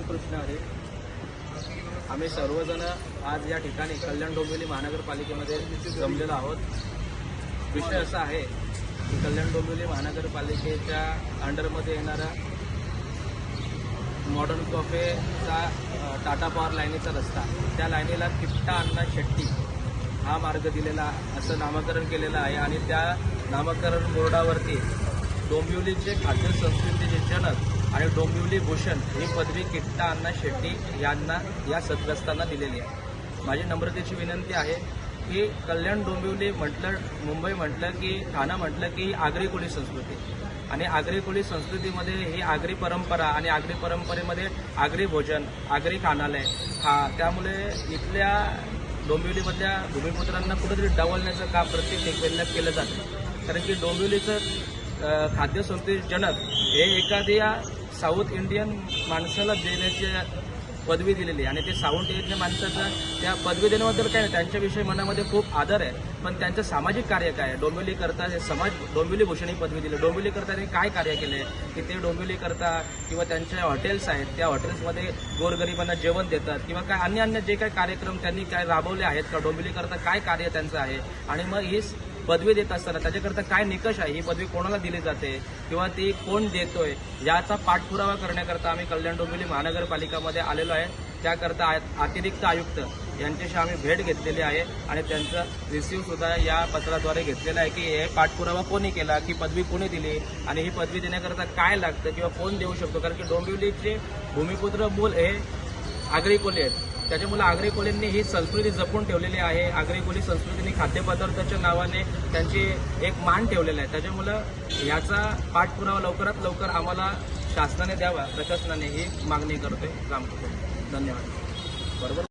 रामकृष्ण आहे आम्ही सर्वजण आज या ठिकाणी कल्याण डोंबिवली महानगरपालिकेमध्ये जमलेलो आहोत. विषय असा आहे की कल्याण डोंबिवली महानगरपालिकेच्या अंडरमध्ये येणारा मॉडर्न कॉफेचा टाटा पॉवर लाईनीचा रस्ता. त्या लाईनीला किट्टा अण्णा शेट्टी हा मार्ग दिलेला असं नामकरण केलेलं आहे आणि त्या नामकरण बोर्डावरती डोंबिवलीचे खाद्य संस्कृतीचे जनक आणि डोंबिवली भूषण ही पदवी किट्टा अण्णा शेट्टी यांना या सदग्रस्तांना दिलेली आहे. माझी नम्रतेची विनंती आहे की कल्याण डोंबिवली म्हटलं मुंबई म्हटलं की ठाणं म्हटलं की आगरी कोळी संस्कृती. आणि आगरी कोळी संस्कृतीमध्ये ही आगरी परंपरा आणि आगरी परंपरेमध्ये आगरी भोजन आगरी खानालय हा त्यामुळे इथल्या डोंबिवलीमधल्या भूमिपुत्रांना कुठेतरी डावलण्याचं काम प्रत्येक वेळेला केलं जातं कारण की डोंबिवलीचं खाद्य जनक हे एखाद्या साऊथ इंडियन माणसाला देण्याची पदवी दिलेली आहे. आणि ते साऊथ इंडियन माणसाचं त्या पदवी देण्याबद्दल काय नाही त्यांच्याविषयी मनामध्ये खूप आदर आहे. पण त्यांचं सामाजिक कार्य काय डोंबिवली करता हे समाज डोंबिवली भूषण ही पदवी दिली. डोंबिवली करता त्यांनी काय कार्य केले? की ते डोंबिवली करता किंवा त्यांच्या हॉटेल्स आहेत त्या हॉटेल्समध्ये गोरगरिबांना जेवण देतात किंवा काय अन्य अन्य जे काही कार्यक्रम त्यांनी काय राबवले आहेत का? डोंबिवली करता काय कार्य त्यांचं आहे? आणि मग ही पदवी देत असताना त्याच्याकरता काय निकष आहे? ही पदवी कोणाला दिली जाते? किंवा ती कोण देतोय? याचा पाठपुरावा करण्याकरता आम्ही कल्याण डोंबिवली महानगरपालिकामध्ये आलेलो आहे. त्याकरता आ- अतिरिक्त आयुक्त यांच्याशी आम्ही भेट घेतलेली आहे आणि त्यांचा रिसिव्ह सुद्धा या पत्राद्वारे घेतलेला आहे की हे पाठपुरावा कोणी केला? की पदवी कोणी दिली? आणि ही पदवी देण्याकरता काय लागतं? किंवा कोण देऊ शकतो? कारण की डोंबिवलीचे भूमिपुत्र मूल हे आगरी कोली आहेत. त्याच्यामुळे आगरी कोलींनी ही संस्कृती जपून ठेवलेली आहे. आगरी कोली संस्कृतीने खाद्यपदार्थाच्या नावाने त्यांची एक मान ठेवलेला आहे. त्याच्यामुळं याचा पाठपुरावा लवकरात लवकर आम्हाला शासनाने द्यावा. प्रशासनाने ही मागणी करतोय. रामकृष्ण धन्यवाद. बरोबर?